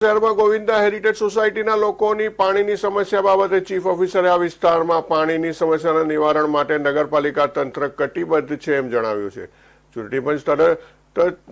શહેરમાં ગોવિંદા હેરિટેજ સોસાયટીના લોકોની પાણીની સમસ્યા બાબતે ચીફ ઓફિસરે આ વિસ્તારમાં પાણીની સમસ્યાના નિવારણ માટે નગરપાલિકા તંત્ર કટિબદ્ધ છે એમ જણાવ્યું છે. ચૂંટણી પંચ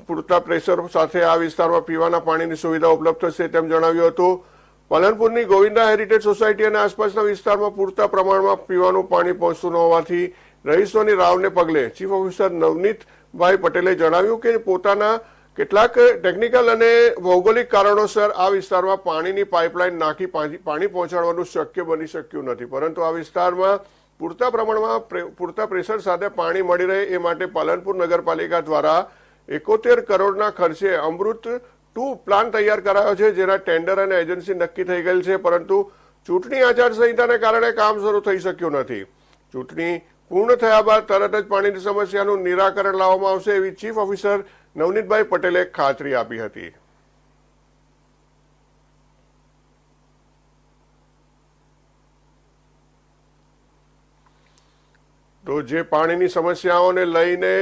પૂરતા પ્રેશર સાથે આ વિસ્તારમાં પીવાના પાણીની સુવિધા ઉપલબ્ધ થશે તેમ જણાવ્યું હતું. પાલનપુરની ગોવિંદા હેરિટેજ સોસાયટી અને આસપાસના વિસ્તારમાં પૂરતા પ્રમાણમાં પીવાનું પાણી પહોંચતું ન હોવાથી રહીશોની રાવને પગલે ચીફ ઓફિસર નવનીતભાઈ પટેલે જણાવ્યું કે પોતાના કેટલાક ટેકનિકલ અને ભૌગોલિક કારણોસર આ વિસ્તારમાં પાણીની પાઇપલાઇન નાખી પાણી પહોંચાડવાનું શક્ય બની શક્યું નથી. પરંતુ આ વિસ્તારમાં પૂરતા પ્રમાણમાં પૂરતા પ્રેશર સાથે પાણી મળી રહે એ માટે પાલનપુર નગરપાલિકા દ્વારા એકોતેર કરોડના ખર્ચે અમૃત ટુ પ્લાન તૈયાર કરાયો છે, જેના ટેન્ડર અને એજન્સી નક્કી થઈ ગયેલ છે. પરંતુ ચૂંટણી આચારસંહિતાને કારણે કામ શરૂ થઈ શક્યું નથી. ચૂંટણી પૂર્ણ થયા બાદ તરત જ પાણીની સમસ્યાનું નિરાકરણ લાવવામાં આવશે એવી ચીફ ઓફિસર નવનીતભાઈ પટેલે ખાતરી આપી હતી. તો જે પાણીની સમસ્યાઓને લઈને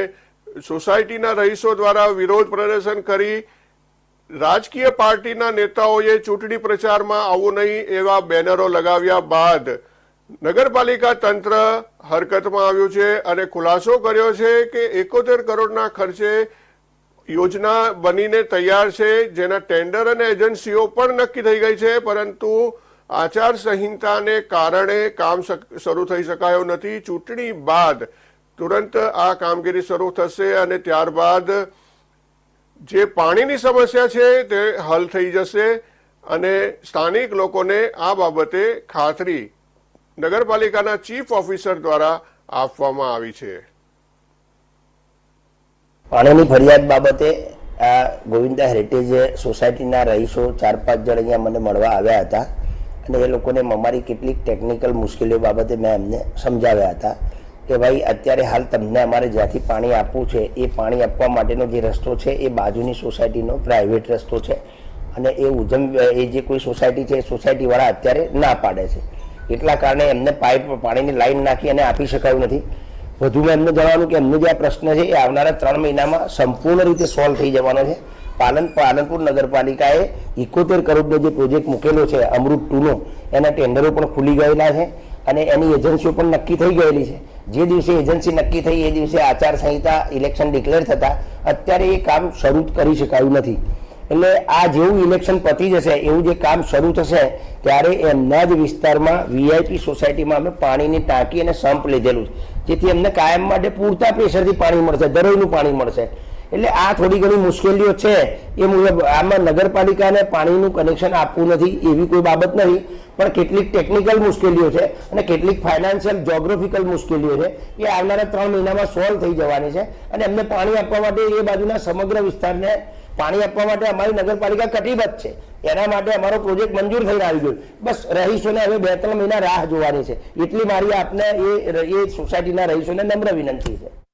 સોસાયટીના રહીશો દ્વારા વિરોધ પ્રદર્શન કરી રાજકીય પાર્ટીના નેતાઓએ ચૂંટણી પ્રચારમાં આવું નહીં એવા બેનરો લગાવ્યા બાદ નગરપાલિકા તંત્ર હરકતમાં આવ્યું છે અને ખુલાસો કર્યો છે કે એકોતેર કરોડના ખર્ચે યોજના બનીને તૈયાર છે, જેના ટેન્ડર અને એજન્સીઓ પણ નક્કી થઈ ગઈ છે, પરંતુ આચાર સંહિતાને કારણે કામ શરૂ થઈ શકાયો નથી. ચૂંટણી બાદ તુરંત આ કામગીરી શરૂ થશે અને ત્યારબાદ જે પાણીની સમસ્યા છે તે હલ થઈ જશે અને સ્થાનિક લોકોને આ બાબતે ખાતરી નગરપાલિકાના ચીફ ઓફિસર દ્વારા આપવામાં આવી છે. પાણીની ફરિયાદ બાબતે આ ગોવિંદા હેરિટેજ સોસાયટીના રહીશો ચાર પાંચ જણ અહીંયા મને મળવા આવ્યા હતા અને એ લોકોને અમારી કેટલીક ટેકનિકલ મુશ્કેલીઓ બાબતે મેં એમને સમજાવ્યા હતા કે ભાઈ, અત્યારે હાલ તમને અમારે જ્યાંથી પાણી આપવું છે, એ પાણી આપવા માટેનો જે રસ્તો છે, એ બાજુની સોસાયટીનો પ્રાઇવેટ રસ્તો છે અને એ ઉજમ, એ જે કોઈ સોસાયટી છે, એ સોસાયટીવાળા અત્યારે ના પાડે છે. એટલા કારણે એમને પાઇપ પાણીની લાઈન નાખી અને આપી શકાયું નથી. વધુમાં એમને જણાવવાનું કે એમનો જે આ પ્રશ્ન છે એ આવનારા ત્રણ મહિનામાં સંપૂર્ણ રીતે સોલ્વ થઈ જવાનો છે. પાલન પાલનપુર નગરપાલિકાએ ઇકોતેર કરોડનો જે પ્રોજેક્ટ મૂકેલો છે, અમૃત ટુનો, એના ટેન્ડરો પણ ખુલી ગયેલા છે અને એની એજન્સીઓ પણ નક્કી થઈ ગયેલી છે. જે દિવસે એજન્સી નક્કી થઈ, એ દિવસે આચારસંહિતા ઇલેક્શન ડિક્લેર થતા, અત્યારે એ કામ શરૂ કરી શકાયું નથી. એટલે આ જેવું ઇલેક્શન પતી જશે, એવું જે કામ શરૂ થશે, ત્યારે એમના જ વિસ્તારમાં વીઆઈપી સોસાયટીમાં અમે પાણીની ટાંકી અને સંપ લીધેલું છે. જેથી એમને કાયમ માટે પૂરતા પ્રેશરથી પાણી મળશે દરોઈનું પાણી મળશે. એટલે આ થોડી ઘણી મુશ્કેલીઓ છે. એ મુજબ આમાં નગરપાલિકાને પાણીનું કનેક્શન આપવું નથી, એવી કોઈ બાબત નથી. પણ કેટલીક ટેકનિકલ મુશ્કેલીઓ છે અને કેટલીક ફાઇનાન્શિયલ જોગ્રાફિકલ મુશ્કેલીઓ છે. એ આવનારા ત્રણ મહિનામાં સોલ્વ થઈ જવાની છે. અને એમને પાણી આપવા માટે એ બાજુના સમગ્ર વિસ્તારને પાણી આપવા માટે અમારી નગરપાલિકા કટિબદ્ધ છે. એના માટે અમારો પ્રોજેક્ટ મંજૂર થઈને આવી ગયો. બસ રહીશોને હવે બે ત્રણ મહિના રાહ જોવાની છે. એટલી મારી આપને એ એ સોસાયટીના રહીશોને નમ્ર વિનંતી છે.